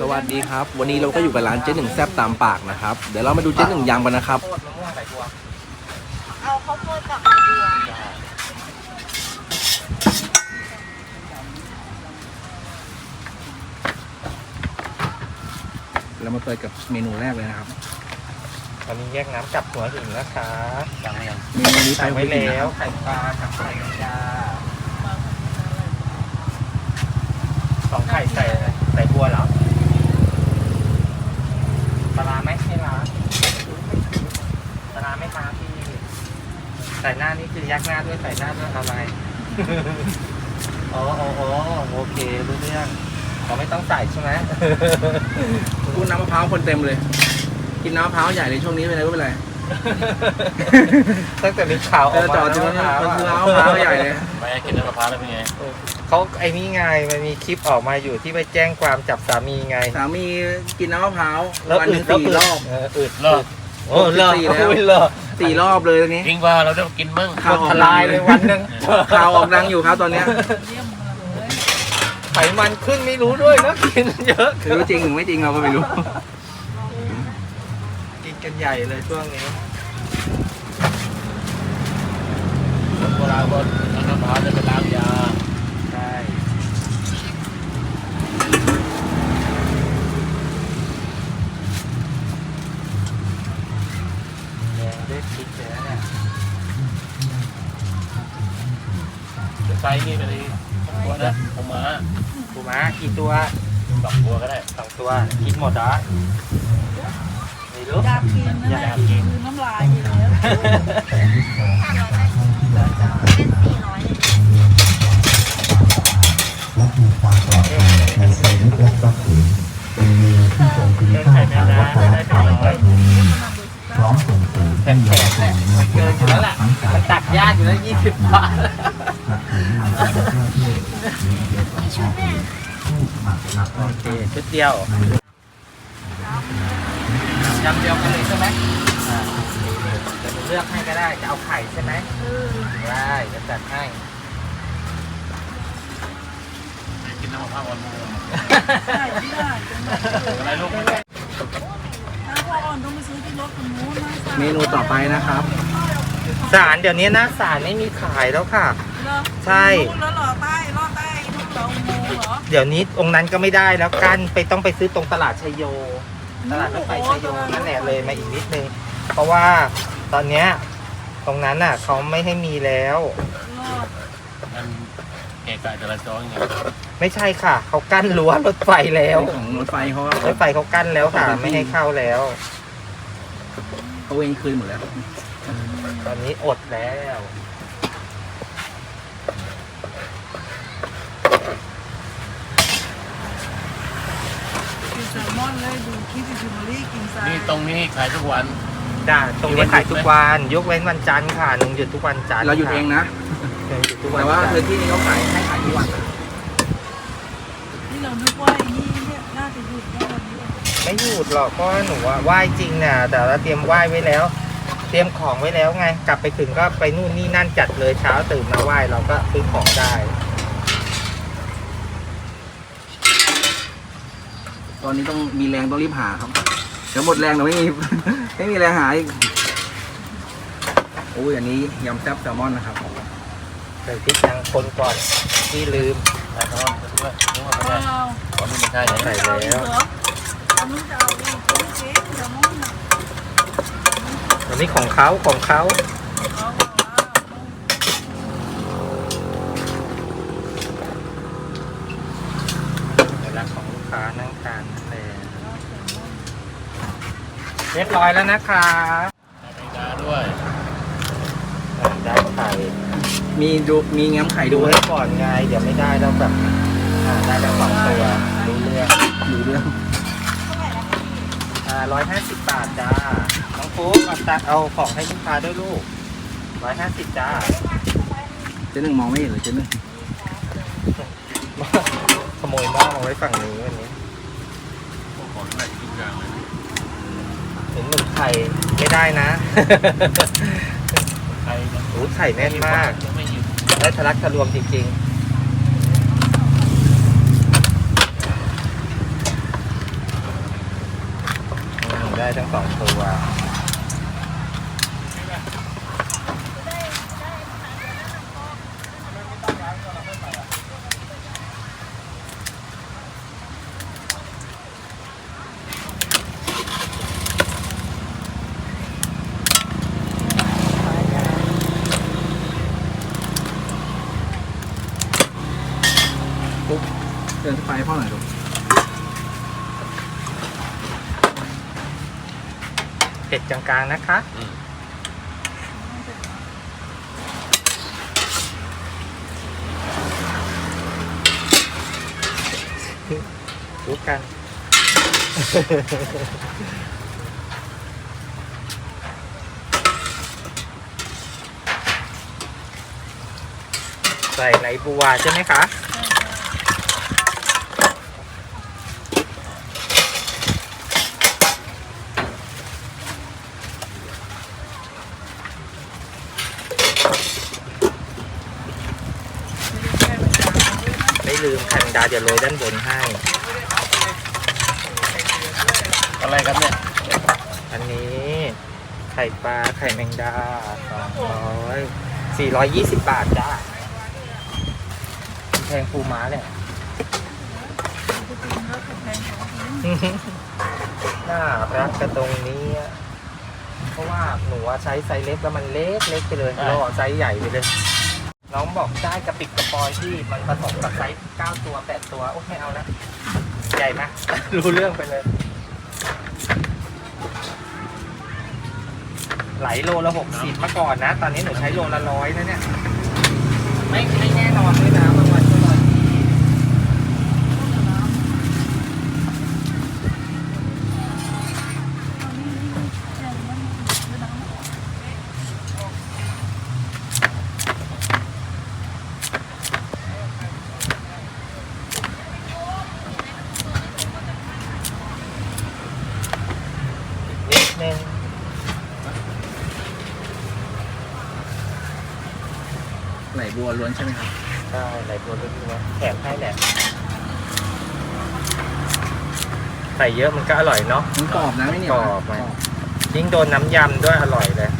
สวัสดีครับ วันนี้เราก็อยู่กับร้านเจ๊หนึ่งแซบตามปากนะครับ เดี๋ยวเรามาดูเจ๊หนึ่งยำกันนะครับโคตรมะม่วงใส่ตัวเอาข้าวโพดกับมะม่วงเรามาเปิดกับเมนูแรกเลยนะครับ ตอนนี้แยกน้ำจับหัวหินนะคะสั่งยังเมนูนี้ไปสั่งไว้หัหินแล้นะวครับไข่ปลากับไข่ยาสองไข่ใส่ใส่ บัวเหรอปลาร้าไหมให้ร้านปลาร้าไหม่ร้าพี่ใส่หน้านี่คือยักหน้าด้วยใส่หน้าด้วยเอาอะไรอ๋ออ๋ออ๋อโอเครู้เรื่องเราไม่ต้องใส่ใช่ไหมพูดน้ำมะพร้าวคนเต็มเลย กินน้ำมะพร้าวใหญ่เลยช่วงนี้เป็นไรก็เป็นไรตั้งแต่มีข่าวอเออกอมาจอดที่แล้วมันนะมันคือน้ำมะพร้าวใหญ่เลย ไม่กินน้ำมะพร้าวแล้วเป็นไงเขาไอ้นี่ไงมันมีคลิปออกมาอยู่ที่ไปแจ้งความจับสามีไง สามีกินน้ำมะพร้าวแล้ววันหอึนึ่ดงแล้วสี่อึดรอบ เอออึดเลิกโอ้เลิกสี่แล้ว โอ้ยเลิกสี่รอบเลยตรงนี้ จริงว่าเราได้กินมั่งข่าวอทอกลายเลยวันหนึ่งข่าวออกดังอยู่ครับตอนเนี้ยไขมันขึ้นไม่รู้ด้วยนะกินเยอะคือรู้จริงหรือไม่จริงเราก็ไม่รู้ กินกันใหญ่เลยช่วงนี้ คนโบราณคน เอาน้ำมะพร้าวจะไปล้างยาใช่แดงด้วยพริกเลยนะเนี่ยจะใส่นี่ไปเลยตัวนะผมมาปูม้ากี่ตัวสองตัวก็ได้สองตัวกินหมดเหรอไม่รู้อยากกินนะอยากกินคือน้ำลายอยู่แล้ว งเสริมให้เยาวชนมีคุเกิณนอยู่ภาแล้วพล่ะทั้งกามัรนตักยากอยู่แล้วยี่สิบบาทและถือมีคุณภาพที่มีเกียรติของพ่อเป็นผู้สมัครรับโอราชเคการชุดเดียวยำเดียวกันเลยใช่ไหมอ่าเดี๋ยวหนูเลือกให้ก็ได้ จะเอาไข่ใช่ไหมได้จะจัดให้กินน้ำมะพร้าวอ่อนได้ไม่ได้จังเลย อะไรลูกถ้าพ่ออ่อนต้องไปซื้อที่รถคนนู้นนะเมนูต่อไปนะครับ สารเดี๋ยวนี้นะสารไม่มีขายแล้วค่ะใช่แล้วเหรอใต้รอดใต้ทุกเราโมเหรอเดี๋ยวนี้องค์นั้นก็ไม่ได้แล้วกันไปต้องไปซื้อตรงตลาดชัยโย ตลาดรถไฟชัยโยนั่นแหละเลยมาอีกนิดนึง เพราะว่าตอนเนี้ยตรงนั้นน่ะเขาไม่ให้มีแล้วมันเกะกะจราจรไงไม่ใช่ค่ะ เขากั้นรั้วรถไฟแล้ว ของรถไฟเขารถไฟเขากั้นแล้วค่ะ ไม่ให้เข้าแล้ว เขาเองคืนหมดแล้วตอนนี้อดแล้วกินแซลมอนเลยดูคลิปอิชิมอรี่กินซานี่ตรงนี้ขายทุกวัน จ้าตรงนี้ขายทุกวัน ยกเว้นวันจันทร์ค่ะหนึ่งหยุดทุกวันจันทร์เราหยุดเองนะหนึ่งหยุดทุกวันแต่ว่าจันทร์พื้นที่นี้เขาขายให้ขายที่วันนะที่เรานึกว่าไอ้นี่เนี่ยน่าจะหยุดแค่วันนี้เอง ไม่หยุดหรอกเพราะว่าหนูว่าไหว้จริงน่ะแต่เราเตรียมไหว้ไว้แล้ว เตรียมของไว้แล้วไง กลับไปถึงก็ไปนู่นนี่นั่นจัดเลยเช้าตื่นมาไหว้เราก็ซื้อของได้ตอนนี้ต้องมีแรงต้องรีบหาครับเดี๋ยวหมดแรงเดี๋ยวไม่มี ไม่มีแรงหาอีกโอ้ยอันนี้ยำแซ่บแซลมอนนะครับใส่พริกยังคนก่อนที่ลืมขายทอดด้วยนึกว่าไม่เอาใช่เราตอนนี้ไม่ใช่ไหนใส่จะเอาอีกแล้วเหร อันนี้ของเขาของเขาเอาเอาเวลาของลูกค้านั่งทานนั่นแหละเรียบร้อยแล้วนะคะอเมริกาด้วยได้ไข่มีดูมีแง้มไข่ดูด้วยให้ก่อนไงเดี๋ยวไม่ได้แล้วแบบได้แล้วสองตัวรู้เรื่องดูเรื่อง ร้อยห้าสิบบาทจ้า น้องฟุ๊กเอาตัดเอาของให้ลูกค้าด้วยลูกร้อยห้าสิบจ้า เจ๊หนึ่งมองไม่เห็นเลยเจ๊หนึ่งขโมยหม้อมาไว้ฝั่งนี้วันนี้ของอะไรทุกอย่างเลยเห็นหมึกไข่ไม่ได้นะใครมันโอ้ไข่แน่นมากยังไม่หยุดและทะลักทะลวงจริง ได้ทั้งสองตัว ปุ๊บเดินไฟให้พ่อหน่อยดู เผ็ด กลางๆนะคะรู้กัน ใส่ไหลบัวใช่ไหมคะ ไม่ลืมคันดาเดี๋ยวโรยด้านบนให้ อะไรครับเนี่ย อันนี้ ไข่ปลาไข่แมงดาสองร้อยสี่ร้อยยี่สิบบาทจ้าแพงปูม้าเนี่ยน่ารักกระตรงนี้อะเพราะว่าหนูว่าใช้ไซส์เล็กแล้วมันเล็กเล็กไปเลยอ่าเราเอาไซส์ใหญ่ไปเลย น้องบอกได้กระปิกกระปอยที่มันผสมกับไซส์เก้าตัวแปดตัวโอ้ไม่เอาแล้วใหญ่ไหมรู้เรื่องไปเลย ไหลโลละหกสิบมาก่อนนะ ตอนนี้หนูใช้โลละร้อยนะเนี่ย ไม่ไม่แน่นอนเลยนะบางวันก็ร้อยยี่ นิดนึง ไห ลบัวล้วนใช่ไหมครับได้ไหลตัวเรื่อยๆแถมให้แหละใส่เยอะมันก็อร่อยเนาะมันกรอบนะไม่เหนียวนะกรอบไหมยิ่งโดนน้ำยำด้วยอร่อยเลย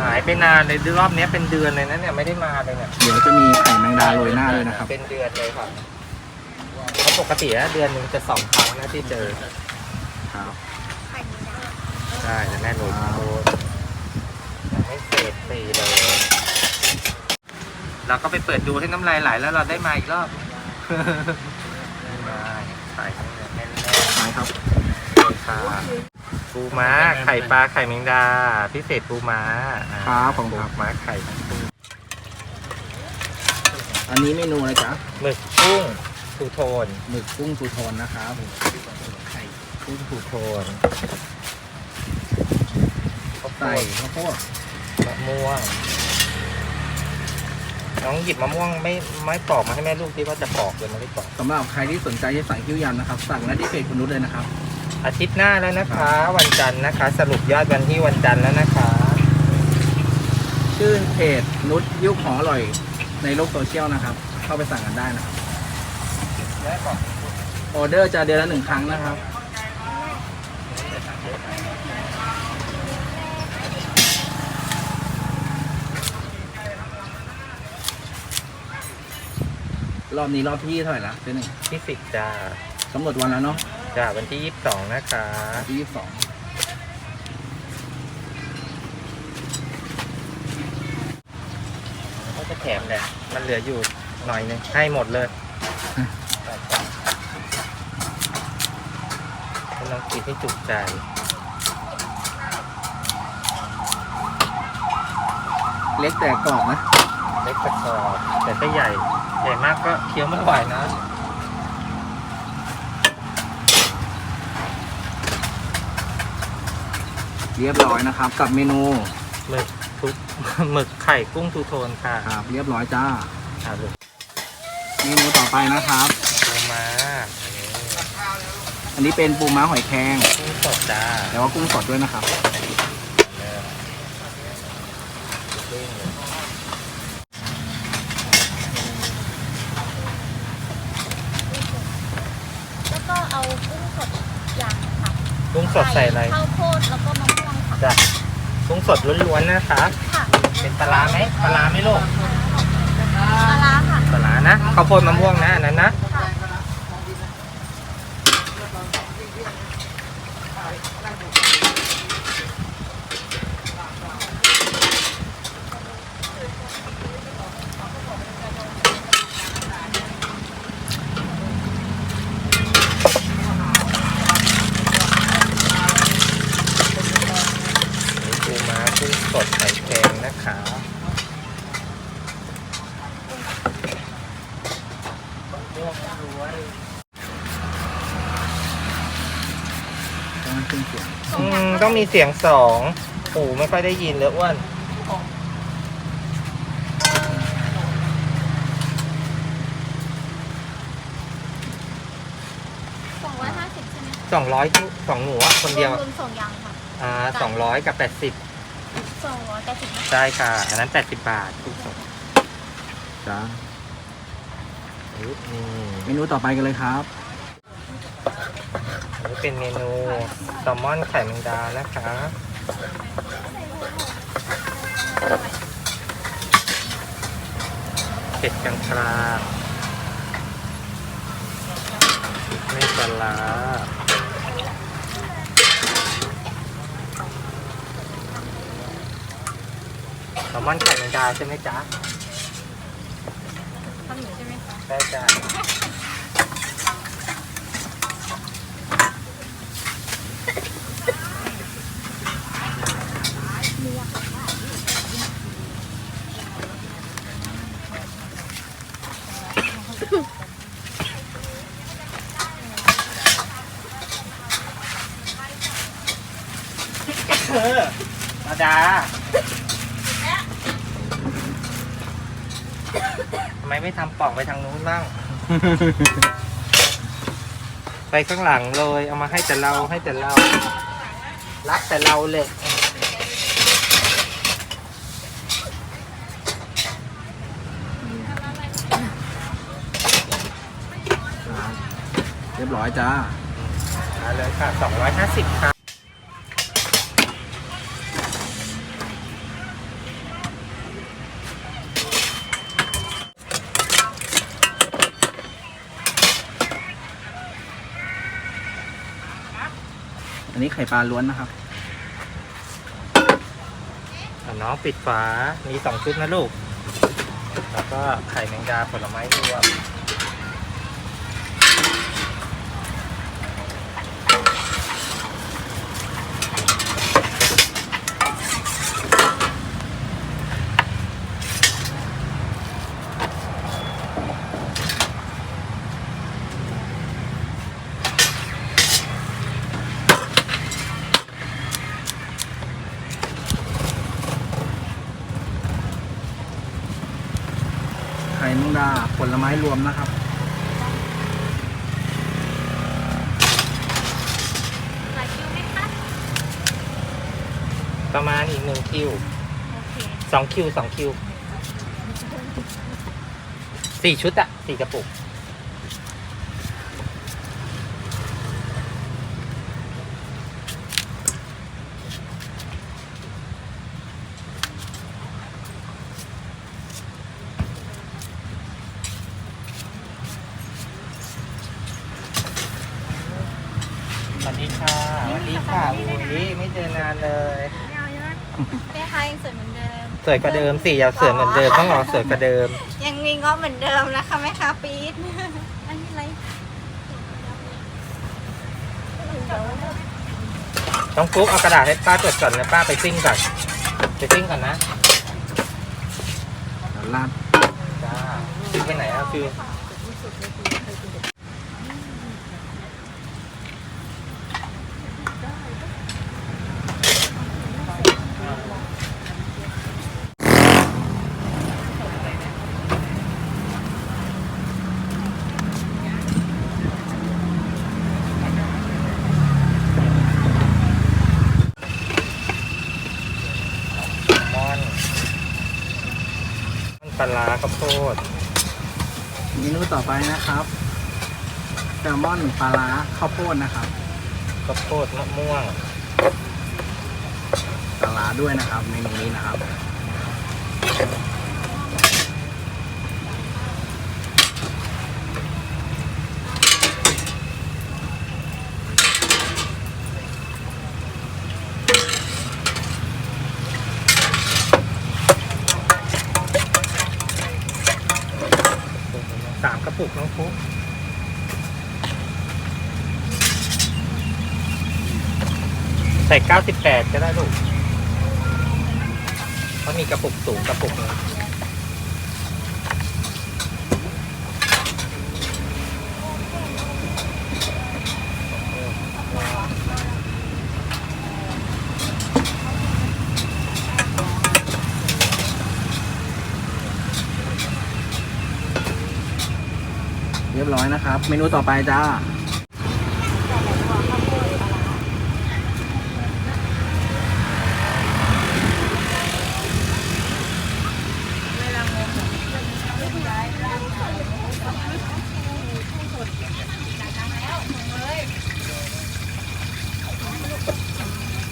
หายไปนานเลยรอบเนี้ยเป็นเดือนเลยนะเนี่ยไม่ได้มาเลยเนี่ยเดี๋ยวจะมีไข่แมงดาโรยหน้าด้วยนะครับเป็นเดือนเลยครับเพราะปกติแล้วเดือนหนึ่งจะสองครั้งนะที่เจอครับ ใช่แต่แม่หนูโดนยังไม่เสร็จตีเลย เราก็ไปเปิดดูให้น้ำลายไหลแล้วเราได้มาอีกรอบได้ใส่ให้แน่นไปครับๆค่ะปูม้าไข่ปลาไข่แมงดา พิเศษปูม้าอ่าครับผมปูครับม้าไข่ทั้งคู่อันนี้เมนูอะไรจ๊ะหมึกกุ้งทูโทนหมึกกุ้งปูโทนนะครับไข่กุ้งทูโทนข้าวโพ ใส่ดข้าวโพดมะม่วง น้องหยิบมะม่วงไม่ไม่ปอกมาให้แม่ลูกที่ว่าจะปอกเลยไม่ได้ปอกสำหรับใครที่สนใจจะสั่งคิ้วยำนะครับ สั่งได้ที่เพจคุณนุชเลยนะครับ อาทิตย์หน้าแล้วนะคะ วันจันทร์นะคะ สรุปยอดวันที่วันจันทร์แล้วนะคะ ชื่อเพจนุชยุคของอร่อยในโลกโซเชียลนะครับ เข้าไปสั่งกันได้นะครับได้บอกออเดอร์จะเดือนละหนึ่งครั้งนะครับ รอบนี้รอบที่เท่าไหร่ละเป็นหนึ่งที่สิบจ้ากำหนดวันแล้วเนาะจ้าวันที่ยี่สิบสองนะคะที่ยี่สิบสองก็จะแถมแหละมันเหลืออยู่หน่อยนึงให้หมดเลยให้น้องกินให้จุกใจ เล็กแต่กรอบนะ เล็กกระสอบแต่ถ้าใหญ่ใหญ่มากก็เคี้ยวไม่ไหวนะเรียบร้อยนะครับ กับเมนูหมึกทุกหมึกไข่กุ้งทูโทนค่ะครับเรียบร้อยจ้าอ่าลูกเมนูต่อไปนะครับปูม้าอันนี้อันนี้เป็นปูม้าหอยแครงกุ้งสดจ้าแต่ว่ากุ้งสดด้วยนะครับเริ่มกุ้งเลย สดใส่อะไรข้าวโพดแล้วก็มะม่วงค่ะจ้ะกุ้งสดล้วนๆนะคะค่ะเป็นปลาร้าไหมปลาร้าไหมลูกปลาร้าค่ะปลาร้านะข้าวโพดมะม่วงนะอันนั้นนะ ปูม้ากุ้งสดไข่แกงนะคะ ต้องขึ้นเสียง อืม ต้องมีเสียงสองปูไม่ค่อยได้ยินเลยอ้วนสองร้อยห้าสิบใช่ไหมคะสองร้อยสองหนูอะคนเดียว รวมๆส่งยังค่ะอ่าสองร้อยกับแปดสิบสองร้อยแปดสิบใช่ค่ะ อันนั้นแปดสิบบาทกุ้งสดจ้าอุ๊ยนี่เมนูต่อไปกันเลยครับอั นนี้เป็นเมนูแซลมอนไข่แมงดานะคะเผ็ดกลางกลางๆไม่ปลาร้าแซลมอนไข่แมงดาใช่ไหมจ๊ะทำหนูใช่ไหมคะได้จ้ะ เออมาดาทำไมไม่ทำปล่ องไปทางนู้นบ้าง ไปข้างหลังเลย เอามาให้แต่เราให้แต่เรา รักแต่เราเลยเรียบร้อยจ้า มาเลยค่ะ250ค่ะ อันนี้ไข่ปลาล้วนนะครับน้องปิดฝา มีสองชุดนะลูก แล้วก็ไข่แมงดาผลไม้รวม ลไม้รวมนะครับหลายคิวไหมคะประมาณอีกหนึ่งคิวโอเคสองคิวสองคิวสี่ชุดอะสี่กระปุก สวัสดีค่ะสวัสดีค่ะอุ้ยไม่เจอนานเลย ไม่ เอาใช่ไหมแม่ค้ายังสวยเหมือนเดิม สวยกว่าเดิมสิอย่าสวยเหมือนเดิมต้องรอสวยกว่าเดิม ยังมีง้อเหมือนเดิมนะคะแม่ค้าปี๊ดอันนี้อะไรต้องฟุกเอากระดาษให้ป้าจดก่อนนะป้าไปซิ่งก่อนไปซิ่งก่อนนะลาดจ้าซิ่งไปไหนอะคือ ปลาร้าข้าวโพดเมนูต่อไปนะครับแซลมอนปลาร้าข้าวโพดนะครับข้าวโพดมะม่วงปลาร้าด้วยนะครับ เมนูนี้นะครับ สามกระปุกน้องฟุ๊ก ใส่เก้าสิบแปดก็ได้ลูกเพราะมีกระปุกสูงกระปุกนึงเรียบร้อยนะครับ เมนูต่อไปจ้า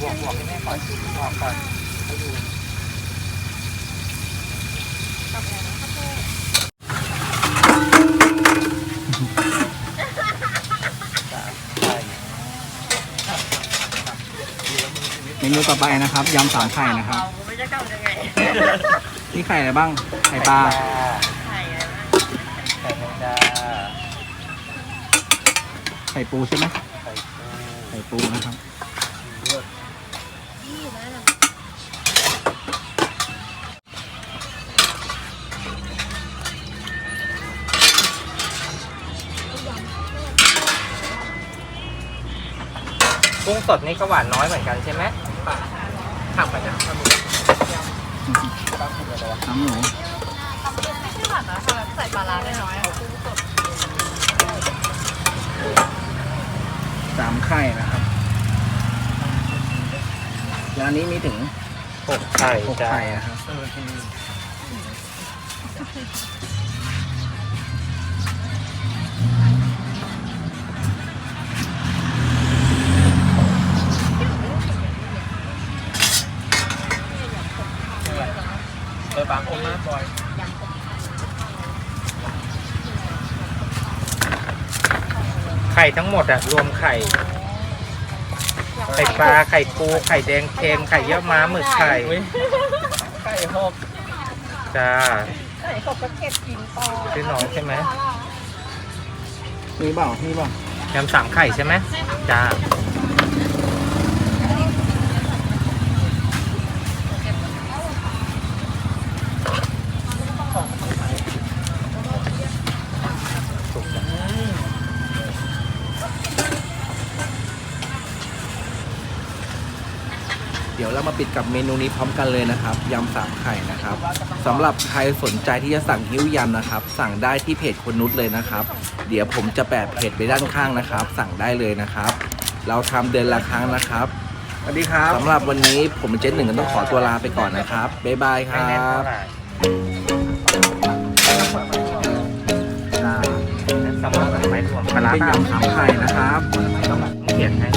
บวกบวกให้แม่ก่อนบวกก่อนให้ดูใช่ เมนู ต่อไปนะครับยำสามไข่นะครับ ไม่จะกลับยังไงนี่ไข่อะไรบ้าง ไข่ปลา ไข่อะไรนะไข่แมงดาไข่ปูใช่ไหมไข่ปูไข่ปูนะครับกุ้งสดนี่ก็หวานน้อยเหมือนกันใช่ไหม ทำไปนะน้ำหนูไม่หวานนะใส่ปลาร้าได้น้อยสามไข่นะครับแล้วอันนี้มีถึงหกไข่หกไข่นะครับ ออบางองค์มากบ่อยไข่ทั้งหมดอะรวมไข่ ไข่ปลาไข่ปูไข่แดงเค็มไข่เยี่ยวม้าหมึกไข่ไก่หกจ้าไข่ขบก็เก็บกินต่อซื้อน้อยใช่ไหมมีเปล่ามีเปล่ายำสามไข่ใช่ไหมจ้า ปิดกับเมนูนี้พร้อมกันเลยนะครับยำสามไข่นะครับสำหรับใครสนใจที่จะสั่งฮิ้วยำนะครับ สั่งได้ที่เพจคนนุชเลยนะครับ เดี๋ยวผมจะแปะเพจไปด้านข้างนะครับ สั่งได้เลยนะครับ เราทำเดือนละครั้งนะครับสวัสดีครับสำหรับวันนี้ผมเจนหนึ่งก็ต้องขอตัวลาไปก่อนนะครับบ๊ายบายคไม่รัแน่นบเท่าไหร่จ้าสำหรับไม่รวมปลาร้าเป็นยำสามไข่นะครับต้องเขียนให้